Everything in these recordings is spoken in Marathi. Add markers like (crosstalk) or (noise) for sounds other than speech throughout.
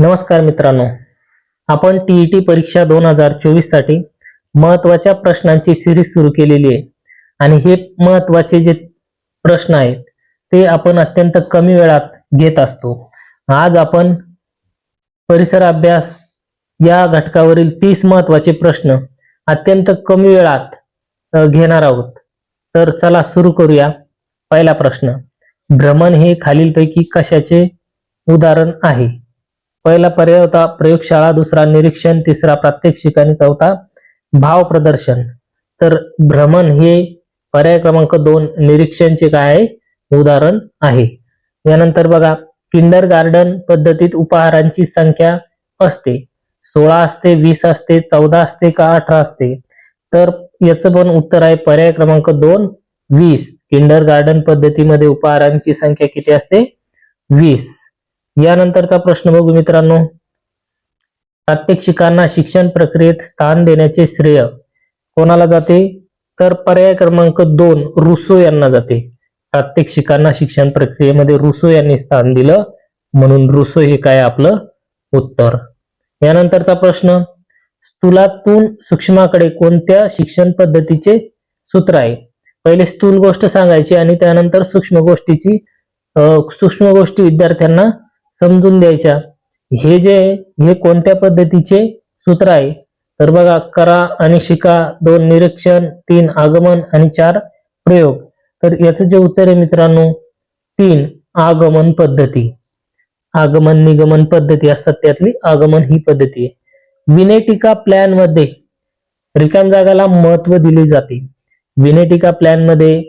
नमस्कार मित्रांनो. आपण टीईटी परीक्षा दोन हजार चोवीससाठी महत्त्वाच्या प्रश्नांची सिरीज सुरू केलेली आहे. आणि हे महत्त्वाचे जे प्रश्न आहेत ते आपण अत्यंत कमी वेळात घेत असतो. आज आपण परिसर अभ्यास या घटकावरील तीस महत्त्वाचे प्रश्न अत्यंत कमी वेळात घेणार आहोत. तर चला सुरू करूया. पहिला प्रश्न भ्रमण हे खालीलपैकी कशाचे उदाहरण आहे? पहिला पर्याय होता प्रयोगशाळा दुसरा निरीक्षण तिसरा प्रात्यक्षिक आणि चौथा भाव प्रदर्शन. तर भ्रमण हे पर्याय क्रमांक दोन निरीक्षणचे काय आहे उदाहरण आहे. यानंतर बघा किंडर गार्डन पद्धतीत उपहारांची संख्या असते. सोळा असते वीस असते चौदा असते का अठरा असते? तर याचं पण उत्तर आहे पर्याय क्रमांक दोन वीस. किंडर गार्डन पद्धतीमध्ये उपहारांची संख्या किती असते? वीस. यानंतरचा प्रश्न बघू मित्रांनो. प्रात्यक्षिकांना शिक्षण प्रक्रियेत स्थान देण्याचे श्रेय कोणाला जाते? तर पर्याय क्रमांक दोन रुसो यांना जाते. प्रात्यक्षिकांना शिक्षण प्रक्रियेमध्ये रुसो यांनी स्थान दिलं म्हणून रुसो हे काय आपलं उत्तर. यानंतरचा प्रश्न स्थूलातून सूक्ष्माकडे कोणत्या शिक्षण पद्धतीचे सूत्र आहे? पहिले स्थूल गोष्ट सांगायची आणि त्यानंतर सूक्ष्म गोष्टीची अं, सूक्ष्म गोष्टी विद्यार्थ्यांना समजून द्यायच्या. हे जे हे कोणत्या पद्धतीचे सूत्र आहे? तर बघा करा आणि शिका दोन निरीक्षण तीन आगमन आणि चार प्रयोग. तर याचं जे उत्तर आहे मित्रांनो तीन आगमन पद्धती. आगमन निगमन पद्धती असतात त्यातली आगमन ही पद्धती आहे. विनेटिका प्लॅनमध्ये रिकाम जागाला महत्त्व दिले जाते. विनेटिका प्लॅनमध्ये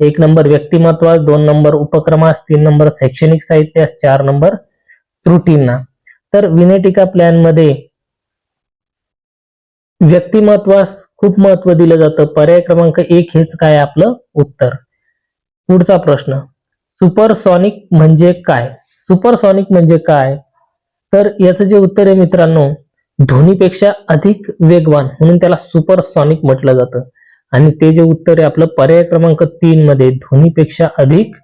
एक नंबर व्यक्तिमत्वास दोन नंबर उपक्रमास तीन नंबर शैक्षणिक साहित्यास चार नंबर त्रुटींना तर विनेटिका प्लॅनमध्ये व्यक्तिमत्वास खूप महत्त्व दिलं जातं. पर्याय क्रमांक एक हेच काय आपलं उत्तर? पुढचा प्रश्न. सुपरसॉनिक म्हणजे काय? सुपरसॉनिक म्हणजे काय? तर याचं जे उत्तर आहे मित्रांनो ध्वनीपेक्षा अधिक वेगवान म्हणून त्याला सुपरसॉनिक म्हटलं जातं. आणि ते जे उत्तर आहे आपलं पर्याय क्रमांक तीन मध्ये ध्वनीपेक्षा अधिक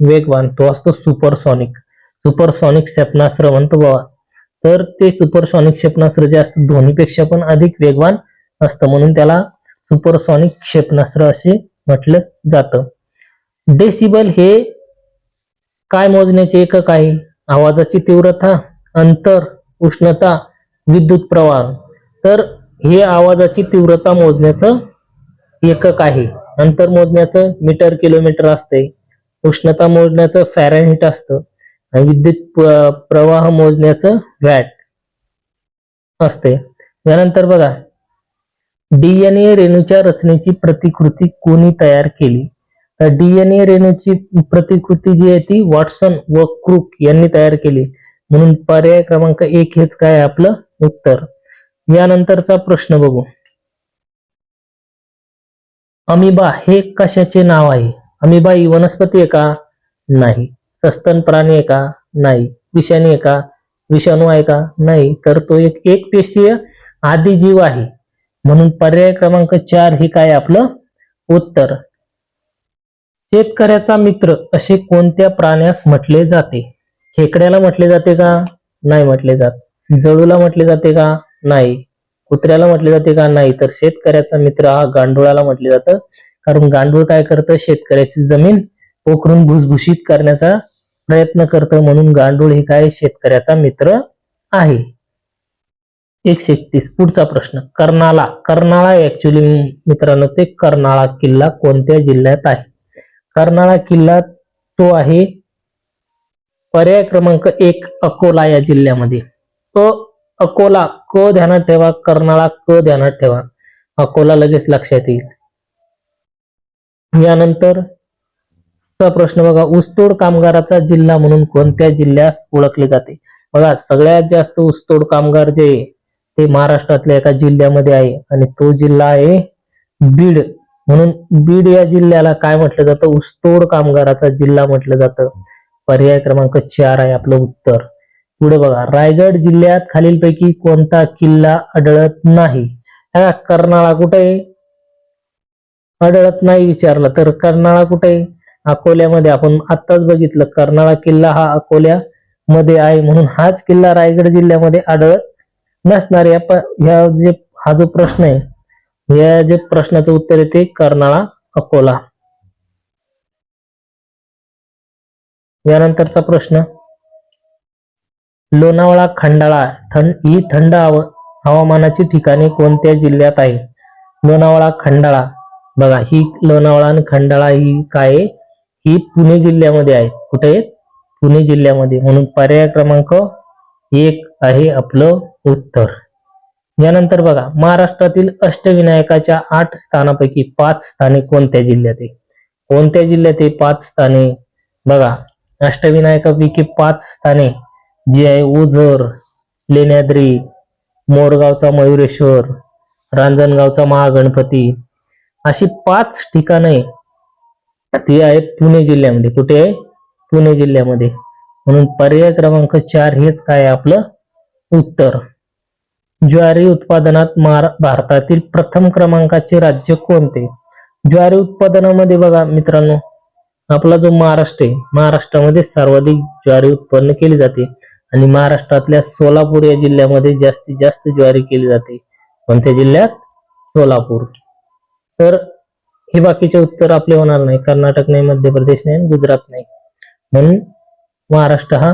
वेगवान तो असतो सुपरसॉनिक. सुपरसॉनिक क्षेपणास्त्र म्हणतो बाबा. तर ते सुपरसॉनिक क्षेपणास्त्र जे असतं ध्वनीपेक्षा पण अधिक वेगवान असतं. म्हणून त्याला सुपरसॉनिक क्षेपणास्त्र असे म्हटलं जातं. डेसिबल हे काय मोजण्याचे एकक आहे? आवाजाची तीव्रता अंतर उष्णता विद्युत प्रवाह. तर हे आवाजाची तीव्रता मोजण्याचं एकक आहे. अंतर मोजण्याचं मीटर किलोमीटर असते. उष्णता मोजण्याचं फॅरनहीट असतं. विद्युत प्रवाह मोजण्याचं वॅट असते. यानंतर बघा डीएनए रेणूच्या रचनेची प्रतिकृती कोणी तयार केली? तर डीएनए रेणूची प्रतिकृती जी आहे ती वॉटसन व क्रूक यांनी तयार केली. म्हणून पर्याय क्रमांक एक हेच काय आपलं? उत्तर. यानंतरचा प्रश्न बघू. अमिबा हे कशाचे नाव आहे? अमिबा ही वनस्पती आहे का? नाही. सस्तन प्राणी आहे का? नाही. विषाणी आहे का? विषाणू आहे का? नाही. तर तो एक एक पेशीय आदिजीव आहे. म्हणून पर्याय क्रमांक चार हे काय आपलं? उत्तर. शेतकऱ्याचा मित्र असे कोणत्या प्राण्यास म्हटले जाते? खेकड्याला म्हटले जाते का? नाही म्हटले जात. जळूला म्हटले जाते का? नाही. कुत्र्याला म्हटले जाते का? नाही. तर शेतकऱ्याचा मित्र हा गांडुळाला म्हटले जातं. कारण गांडूळ काय करतं? शेतकऱ्याची जमीन पोखरून भुसभुशीत करण्याचा प्रयत्न करतं म्हणून गांडूळ हे काय शेतकऱ्याचा मित्र आहे? एकशे एकतीस पुढचा प्रश्न. कर्नाळा. कर्नाळा ऍक्च्युली मित्रांनो ते कर्नाळा किल्ला कोणत्या जिल्ह्यात आहे? कर्नाळा किल्ला तो आहे पर्याय क्रमांक एक अकोला या जिल्ह्यामध्ये. तो अकोला क ध्यानात ठेवा कर्नाळा क ध्यानात ठेवा. अकोला लगेच लक्षात येईल. यानंतर प्रश्न बघा ऊसतोड कामगाराचा जिल्हा म्हणून कोणत्या जिल्ह्यास ओळखले जाते? बघा सगळ्यात जास्त ऊसतोड कामगार जे ते महाराष्ट्रातल्या एका जिल्ह्यामध्ये आहे आणि तो जिल्हा आहे बीड. म्हणून बीड या जिल्ह्याला काय म्हटलं जातं? ऊसतोड कामगाराचा जिल्हा म्हटलं जातं. पर्याय क्रमांक चार आहे आपलं उत्तर. पुढे बघा रायगड जिल्ह्यात खालीलपैकी कोणता किल्ला आढळत नाही? कर्नाळा कुठे आहे? आढळत नाही विचारलं तर कर्नाळा कुठे अकोल्यामध्ये. आपण आत्ताच बघितलं कर्नाळा किल्ला हा अकोल्या मध्ये आहे म्हणून हाच किल्ला रायगड जिल्ह्यामध्ये आढळत नसणार. या ह्या जे हा जो प्रश्न आहे या जे प्रश्नाचं उत्तर येते कर्नाळा अकोला. यानंतरचा प्रश्न लोणावळा खंडाळा थंड ही थंड हवामानाची ठिकाणे कोणत्या जिल्ह्यात आहे लोणावळा खंडाळा. बघा ही लोणावळा आणि खंडाळा ही काय आहे? ही पुणे जिल्ह्यामध्ये आहे. कुठे? आहे पुणे जिल्ह्यामध्ये. म्हणून पर्याय क्रमांक एक आहे आपलं उत्तर. यानंतर बघा महाराष्ट्रातील अष्टविनायकाच्या आठ स्थानापैकी पाच स्थाने कोणत्या जिल्ह्यात आहे? कोणत्या जिल्ह्यात आहे पाच स्थाने? बघा अष्टविनायकापैकी पाच स्थाने जी आहे ओझर लेण्याद्री मोरगावचा मयुरेश्वर रांजणगावचा महागणपती अशी पाच ठिकाणे ती आहे पुणे जिल्ह्यामध्ये. कुठे आहे? पुणे जिल्ह्यामध्ये. म्हणून पर्याय क्रमांक चार हेच काय आपलं? उत्तर. ज्वारी उत्पादनात भारतातील प्रथम क्रमांकाचे राज्य कोणते? ज्वारी उत्पादनामध्ये बघा मित्रांनो आपला जो महाराष्ट्र आहे महाराष्ट्रामध्ये सर्वाधिक ज्वारी उत्पन्न केली जाते आणि महाराष्ट्रातल्या सोलापूर या जिल्ह्यामध्ये जास्तीत जास्त ज्वारी केली जाते. कोणत्या जिल्ह्यात? सोलापूर. तर हे बाकीचे उत्तर आपले होणार नाही. कर्नाटक नाही मध्य प्रदेश नाही गुजरात नाही. म्हणून महाराष्ट्र हा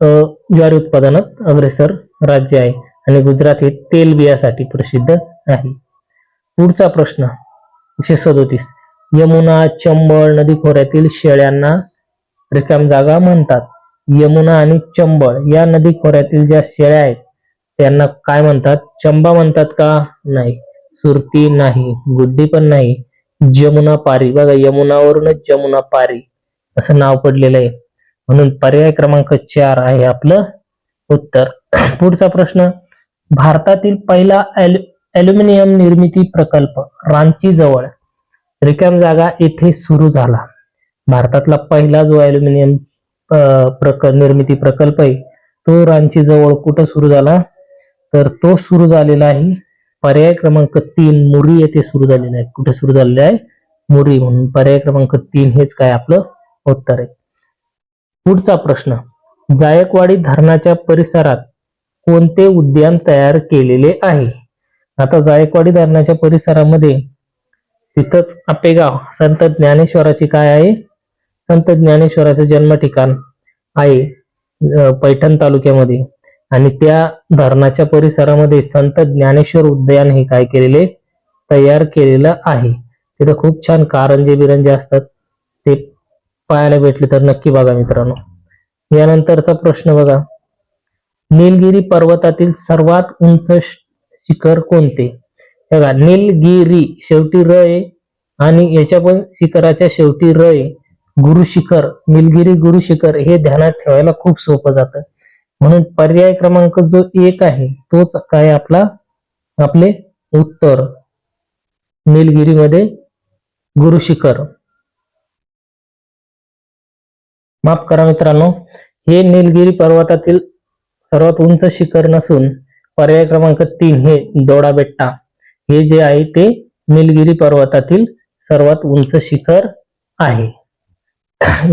ज्वारी उत्पादनात अग्रेसर राज्य आहे आणि गुजरात हे तेलबियासाठी प्रसिद्ध आहे. पुढचा प्रश्न एकशे सदोतीस. यमुना चंबळ नदी खोऱ्यातील शेळ्यांना रिकाम जागा म्हणतात. यमुना आणि चंबळ या नदी खोऱ्यातील ज्या शेळ्या आहेत त्यांना काय म्हणतात? चंबा म्हणतात का? नाही. सुरती नाही गुड्डी पण नाही. जमुना पारी. बघा यमुनावरूनच जमुना पारी. असं नाव पडलेलं आहे. म्हणून पर्याय क्रमांक चार आहे आपलं उत्तर. (clears throat) पुढचा प्रश्न. भारतातील पहिला ॲल्यु निर्मिती प्रकल्प रांची जवळ. रिकाम जागा येथे सुरू झाला. भारतातला पहिला जो ॲल्युमिनियम प्रक निर्मिती प्रकल्प आहे तो रांची जवळ कुठं सुरू झाला? तर तो सुरू झालेला आहे पर्याय क्रमांक तीन मुरी येथे सुरू झालेलं आहे. कुठे सुरू झालेले आहे? मुरी म्हणून पर्याय क्रमांक तीन हेच काय आपलं उत्तर आहे. पुढचा प्रश्न जायकवाडी धरणाच्या परिसरात कोणते उद्यान तयार केलेले आहे? आता जायकवाडी धरणाच्या परिसरामध्ये तिथंच आपेगाव संत ज्ञानेश्वराची काय आहे? संत ज्ञानेश्वराचं जन्म ठिकाण आहे पैठण तालुक्यामध्ये. आणि त्या धरणाच्या परिसरामध्ये संत ज्ञानेश्वर उद्यान हे काय केलेले? तयार केलेलं आहे. तिथं खूप छान कारंजे बिरंजे असतात. ते पाहायला भेटले तर नक्की बघा मित्रांनो. यानंतरचा प्रश्न बघा. निलगिरी पर्वतातील सर्वात उंच शिखर कोणते? बघा निलगिरी शेवटी र आणि याच्या पण शिखराच्या शेवटी र गुरु शिखर निलगिरी गुरु शिखर हे ध्यानात ठेवायला खूप सोपं जातं. म्हणून पर्याय क्रमांक जो एक आहे तोच काय आपला? आपले उत्तर. निलगिरीमध्ये गुरु शिखर. माफ करा मित्रांनो हे निलगिरी पर्वतातील सर्वात उंच शिखर नसून पर्याय क्रमांक तीन हे दोडा बेट्टा हे जे आहे ते निलगिरी पर्वतातील सर्वात उंच शिखर आहे.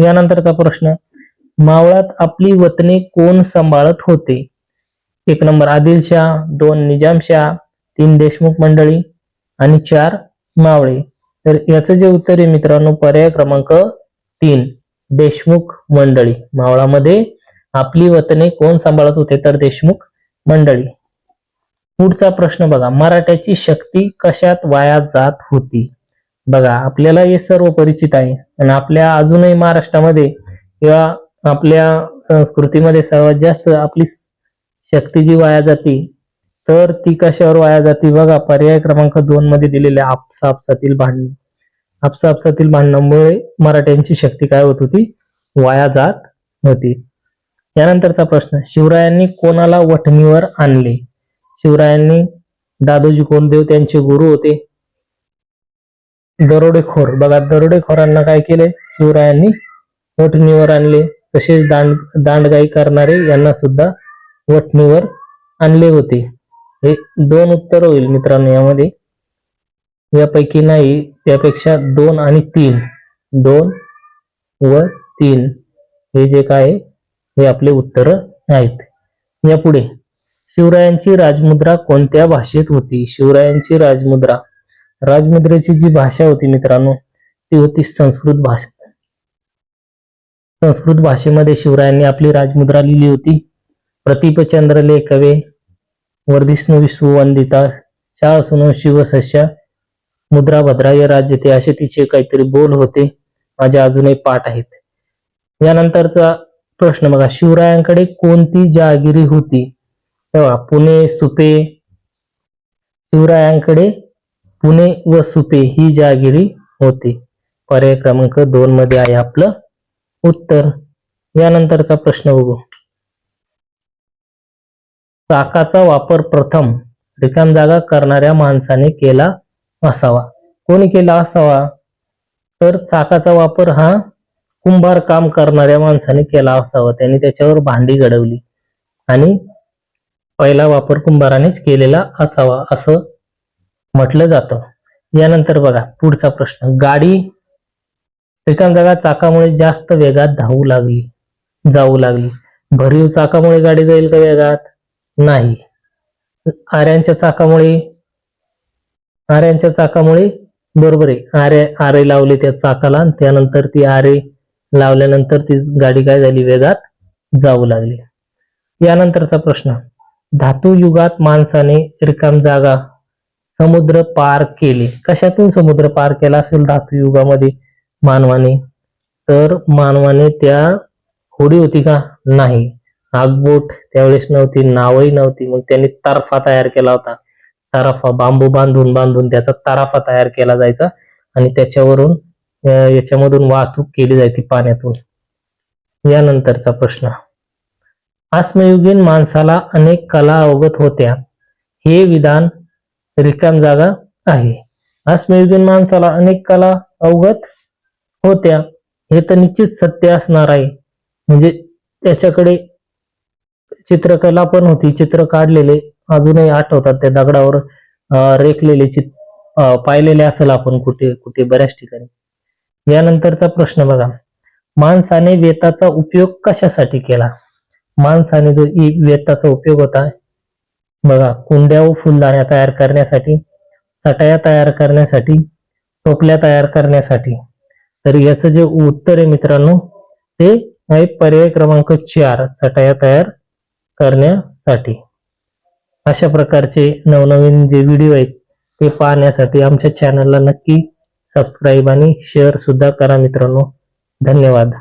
यानंतरचा प्रश्न मावळात आपली वतने कोण सांभाळत होते? एक नंबर आदिलशाह दोन निजामशाह तीन देशमुख मंडळी आणि चार मावळे. तर याचं जे उत्तर आहे मित्रांनो पर्याय क्रमांक तीन देशमुख मंडळी. मावळामध्ये आपली वतने कोण सांभाळत होते तर देशमुख मंडळी. पुढचा प्रश्न बघा मराठ्याची शक्ती कशात वाया जात होती? बघा आपल्याला हे सर्व परिचित आहे. आणि आपल्या अजूनही महाराष्ट्रामध्ये किंवा आपल्या संस्कृतीमध्ये सर्वात जास्त आपली शक्ती जी वाया जाते तर ती कशावर वाया जाते? बघा पर्याय क्रमांक दोन मध्ये दिलेले आपसा आपसातील भांडण. आपसा आपसातील भांडणामुळे मराठ्यांची शक्ती काय होत होती? वाया जात होती. यानंतरचा प्रश्न शिवरायांनी कोणाला वठणीवर आणले? शिवरायांनी दादोजी कोंडदेव त्यांचे गुरु होते? दरोडेखोर बघा दरोडेखोरांना काय केले? शिवरायांनी वठणीवर आणले. तसेच दांड दांडगाई करणारे यांना सुद्धा वठणीवर आणले होते. हे दोन उत्तर होईल मित्रांनो यामध्ये. यापैकी नाही त्यापेक्षा दोन आणि तीन. दोन व तीन. हे जे काय हे आपले उत्तर आहेत. यापुढे शिवरायांची राजमुद्रा कोणत्या भाषेत होती? शिवरायांची राजमुद्रा. राजमुद्रेची जी भाषा होती मित्रांनो ती होती संस्कृत भाषा. संस्कृत भाषेमध्ये शिवरायांनी आपली राजमुद्रा लिहिली होती. प्रतिपचंद्र लेखवे वर्धिष्णू विश्ववंदिता शाह सुनो शिवसस्या मुद्रा भद्राय राज्य ते असे तिचे काहीतरी बोल होते. माझे अजूनही पाठ आहेत. यानंतरचा प्रश्न बघा. शिवरायांकडे कोणती जहागिरी होती? तेव्हा पुणे सुपे शिवरायांकडे पुणे व सुपे ही जहागिरी होती. पर्याय क्रमांक दोन मध्ये आहे आपलं उत्तर. यानंतरचा प्रश्न बघू. चाकाचा वापर प्रथम रिकाम जागा करणाऱ्या माणसाने केला असावा. कोणी केला असावा? तर चाकाचा वापर हा कुंभार काम करणाऱ्या माणसाने केला असावा. त्यांनी त्याच्यावर भांडी घडवली आणि पहिला वापर कुंभारानेच केलेला असावा असं म्हटलं जातं. यानंतर बघा पुढचा प्रश्न. गाडी रिकाम जागा चाकामुळे जास्त वेगात धावू लागली जाऊ लागली. भरीव चाकामुळे गाडी जाईल का वेगात? नाही. आऱ्यांच्या चाकामुळे आऱ्यांच्या चाकामुळे बरोबर आहे. आरे आरे लावले त्या चाकाला आणि त्यानंतर ती आरे लावल्यानंतर ती गाडी काय झाली? वेगात जाऊ लागली. यानंतरचा प्रश्न. धातू युगात माणसाने रिकाम जागा समुद्र पार केले. कशातून समुद्र पार केला असेल धातू युगामध्ये? मानवाने. तर मानवाने त्या होडी होती का? नाही. आगबोट त्यावेळेस नव्हती नावही नव्हती. मग त्यांनी तारफा तयार केला होता. ताराफा बांबू बांधून बांधून त्याचा ताराफा तयार केला जायचा आणि त्याच्यावरून याच्यामधून वाहतूक केली जायची पाण्यातून. यानंतरचा प्रश्न. आस्मयुगीन माणसाला अनेक कला अवगत होत्या. हे विधान रिकाम जागा आहे. आश्मयुगीन माणसाला अनेक कला अवगत होत्या हे तर निश्चित सत्य असणार आहे. म्हणजे त्याच्याकडे चित्रकला पण होती चित्र काढलेले अजूनही आठवतात त्या दगडावर रेखलेले चित पाहिलेले असेल आपण कुठे कुठे बऱ्याच ठिकाणी. यानंतरचा प्रश्न बघा. माणसाने वेताचा उपयोग कशासाठी केला? माणसाने जो वेताचा उपयोग होता बघा कुंड्या व फुलदाण्या तयार करण्यासाठी चटया तयार करण्यासाठी टोपल्या तयार करण्यासाठी तर याचं जे उत्तर आहे मित्रांनो ते आहे पर्याय क्रमांक चार चटाया तयार करण्यासाठी. अशा प्रकारचे नवनवीन जे व्हिडिओ आहेत ते पाहण्यासाठी आमच्या चॅनलला नक्की सबस्क्राईब आणि शेअर सुद्धा करा मित्रांनो. धन्यवाद.